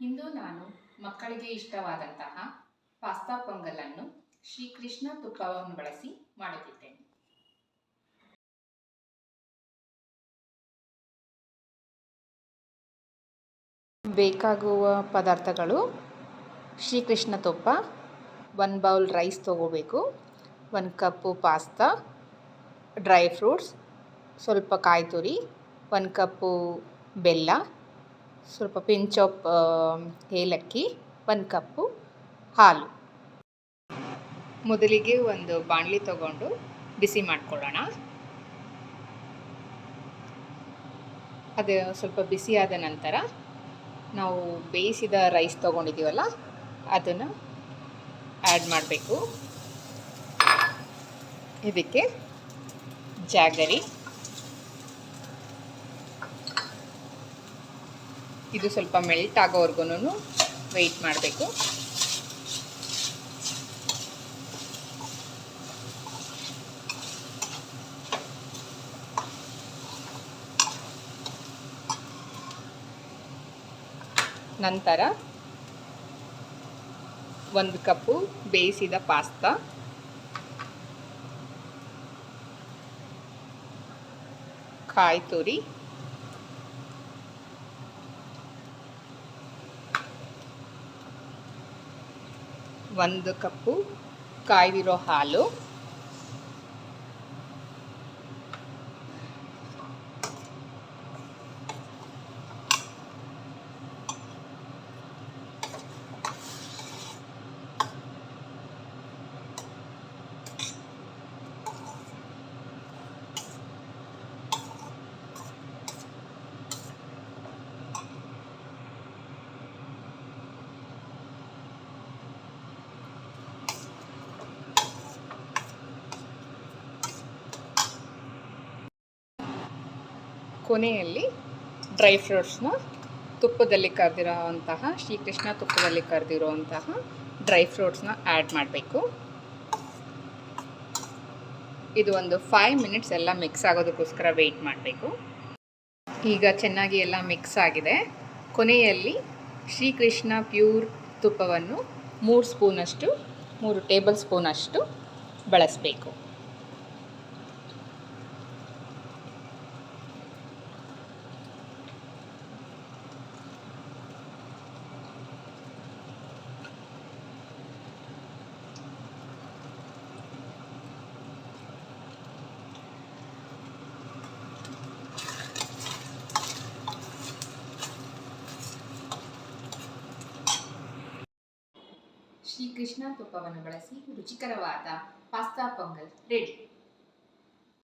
ಇಂದು ನಾನು ಮಕ್ಕಳಿಗೆ ಇಷ್ಟವಾದಂತಹ ಪಾಸ್ತಾ ಪೊಂಗಲನ್ನು ಶ್ರೀಕೃಷ್ಣ ತುಪ್ಪವನ್ನು ಬಳಸಿ ಮಾಡುತ್ತಿದ್ದೇನೆ. ಬೇಕಾಗುವ ಪದಾರ್ಥಗಳು ಶ್ರೀಕೃಷ್ಣ ತುಪ್ಪ ಒನ್ ಬೌಲ್ ರೈಸ್ ತಗೋಬೇಕು ಒಂದು ಕಪ್ಪು ಪಾಸ್ತಾ ಡ್ರೈ ಫ್ರೂಟ್ಸ್ ಸ್ವಲ್ಪ ಕಾಯಿ ತುರಿ ಒಂದು ಕಪ್ಪು ಬೆಲ್ಲ ಸ್ವಲ್ಪ ಪಿಂಚ್ ಆಫ್ ಏಲಕ್ಕಿ, ಒಂದು ಕಪ್ಪು ಹಾಲು. ಮೊದಲಿಗೆ ಒಂದು ಬಾಣಲಿ ತಗೊಂಡು ಬಿಸಿ ಮಾಡಿಕೊಳ್ಳೋಣ. ಅದು ಸ್ವಲ್ಪ ಬಿಸಿಯಾದ ನಂತರ ನಾವು ಬೇಯಿಸಿದ ರೈಸ್ ತೊಗೊಂಡಿದ್ದೀವಲ್ಲ, ಅದನ್ನು ಆ್ಯಡ್ ಮಾಡಬೇಕು. ಇದಕ್ಕೆ ಜಾಗರಿ. ಇದು ಸ್ವಲ್ಪ ಮೆಲ್ಟ್ ಆಗೋವರೆಗೂ ವೆಯ್ಟ್ ಮಾಡಬೇಕು. ನಂತರ ಒಂದು ಕಪ್ಪು ಬೇಯಿಸಿದ ಪಾಸ್ತಾ. ಕಾಯಿ ತುರಿ. ಒಂದು ಕಪ್ಪು ಕಾಯ್ದಿರೋ ಹಾಲು. ಕೊನೆಯಲ್ಲಿ ಡ್ರೈ ಫ್ರೂಟ್ಸ್ನ ತುಪ್ಪದಲ್ಲಿ ಕರೆದಿರೋವಂತಹ, ಶ್ರೀಕೃಷ್ಣ ತುಪ್ಪದಲ್ಲಿ ಕರೆದಿರುವಂತಹ ಡ್ರೈ ಫ್ರೂಟ್ಸ್ನ ಆ್ಯಡ್ ಮಾಡಬೇಕು. ಇದು ಒಂದು ಫೈವ್ ಮಿನಿಟ್ಸ್ ಎಲ್ಲ ಮಿಕ್ಸ್ ಆಗೋದಕ್ಕೋಸ್ಕರ ವೆಯ್ಟ್ ಮಾಡಬೇಕು. ಈಗ ಚೆನ್ನಾಗಿ ಎಲ್ಲ ಮಿಕ್ಸ್ ಆಗಿದೆ. ಕೊನೆಯಲ್ಲಿ ಶ್ರೀಕೃಷ್ಣ ಪ್ಯೂರ್ ತುಪ್ಪವನ್ನು ಮೂರು ಸ್ಪೂನಷ್ಟು, ಮೂರು ಟೇಬಲ್ ಸ್ಪೂನಷ್ಟು ಬಳಸಬೇಕು. ಶ್ರೀಕೃಷ್ಣ ತುಪ್ಪವನ್ನು ಬಳಸಿ ರುಚಿಕರವಾದ ಪಾಸ್ತಾ ಪೊಂಗಲ್ ರೆಡಿ